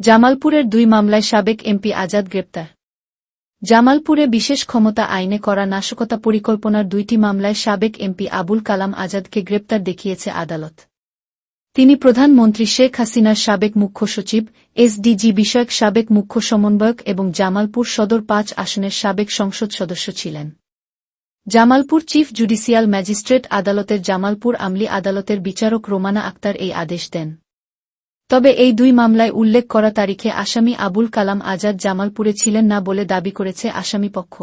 জামালপুরের দুই মামলায় সাবেক এমপি আজাদ গ্রেপ্তার। জামালপুরে বিশেষ ক্ষমতা আইনে করা নাশকতা পরিকল্পনার দুইটি মামলায় সাবেক এমপি আবুল কালাম আজাদকে গ্রেপ্তার দেখিয়েছে আদালত। তিনি প্রধানমন্ত্রী শেখ হাসিনার সাবেক মুখ্য সচিব, এসডিজি বিষয়ক সাবেক মুখ্য সমন্বয়ক এবং জামালপুর সদর পাঁচ আসনের সাবেক সংসদ সদস্য ছিলেন। জামালপুর চিফ জুডিশিয়াল ম্যাজিস্ট্রেট আদালতের জামালপুর আমলি আদালতের বিচারক রোমানা আক্তার এই আদেশ দেন। তবে এই দুই মামলায় উল্লেখ করা তারিখে আসামি আবুল কালাম আজাদ জামালপুরে ছিলেন না বলে দাবি করেছে আসামি পক্ষ।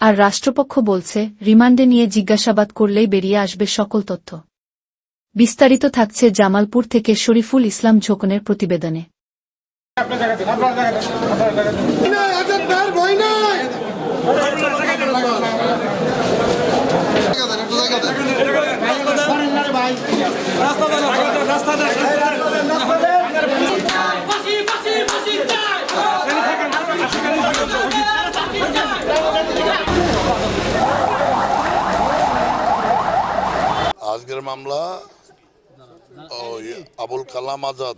আর রাষ্ট্রপক্ষ বলছে রিমান্ডে নিয়ে জিজ্ঞাসাবাদ করলেই বেরিয়ে আসবে সকল তথ্য। বিস্তারিত থাকছে জামালপুর থেকে শরীফুল ইসলাম ঝোকনের প্রতিবেদনে। নাই। আজকের মামলা ওই আবুল কালাম আজাদ।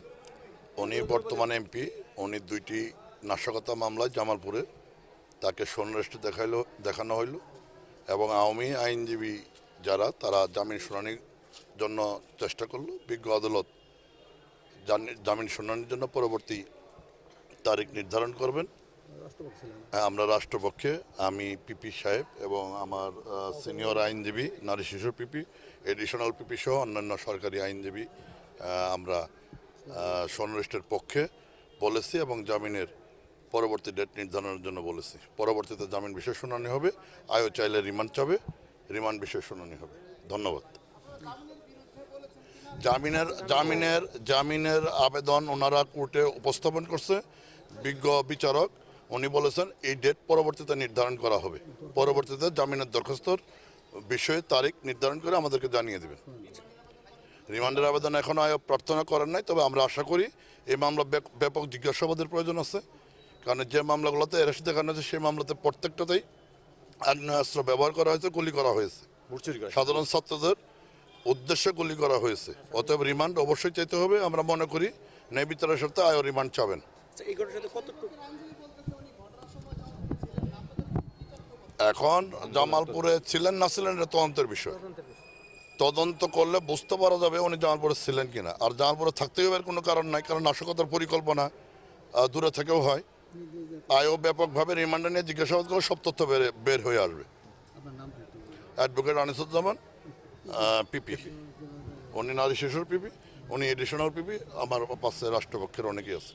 উনি বর্তমান এমপি, উনি দুইটি নাশকতা মামলায় জামালপুরে তাকে সন্ন্যাসটি দেখাইলো, দেখানো হইল। এবং আওয়ামী আইনজীবী যারা, তারা জামিন শুনানির জন্য চেষ্টা করল। বিজ্ঞ আদালত জামিন শুনানির জন্য পরবর্তী তারিখ নির্ধারণ করবেন। হ্যাঁ, আমরা রাষ্ট্রপক্ষে আমি পিপি সাহেব এবং আমার সিনিয়র আইনজীবী নারী শিশু পিপি এডিশনাল পিপি সহ অন্যান্য সরকারি আইনজীবী আমরা সনরেস্টের পক্ষে বলেছি এবং জামিনের পরবর্তী ডেট নির্ধারণের জন্য বলেছি। পরবর্তীতে জামিন বিশেষ শুনানি হবে। আয়ও চাইলে রিমান্ড চাবে। রিমান্ড বিশেষ শুনানি হবে। ধন্যবাদ। জামিনের জামিনের জামিনের আবেদন ওনারা কোর্টে উপস্থাপন করছে। বিজ্ঞ বিচারক উনি বলেছেন এই ডেট পরবর্তীতে নির্ধারণ করা হবে। পরবর্তীতে জামিনের দরখাস্তর বিষয়ে তারিখ নির্ধারণ করে আমাদেরকে জানিয়ে দেবেন। রিমান্ডের আবেদন এখনও আয়োগ প্রার্থনা করেন নাই তবে আমরা আশা করি এই মামলা ব্যাপ- ব্যাপক জিজ্ঞাসাবাদের প্রয়োজন আছে। কারণ যে মামলাগুলোতে এরাশি দেখানো হয়েছে সেই মামলাতে প্রত্যেকটাতেই আগ্নেয়াস্ত্র ব্যবহার করা হয়েছে গুলি করা হয়েছে। সাধারণ ছাত্রদের উদ্দেশ্যে গুলি করা হয়েছে। অতএব রিমান্ড অবশ্যই চাইতে হবে। আমরা মনে করি ন্যায় বিচারের সাথে আয়ও রিমান্ড চাবেন। কতটুকু? এখন জামালপুরে ছিলেন না ছিলেন এটা তদন্তের বিষয়। তদন্ত করলে বুঝতে পারা যাবে উনি জামালপুরে ছিলেন কিনা। আর জামালপুরে থাকতে হবে কোনো কারণ নাই কারণ নাশকতার পরিকল্পনা দূরে থেকেও হয়। আয়ও ব্যাপকভাবে রিমান্ডে নিয়ে জিজ্ঞাসাবাদ করে সব তথ্য বের বের হয়ে আসবে। অ্যাডভোকেট আনিসুজ্জামান। পিপি। উনি নারী শিশুর পিপি উনি এডিশনাল পিপি আমার পাশে রাষ্ট্রপক্ষের অনেকেই আছে।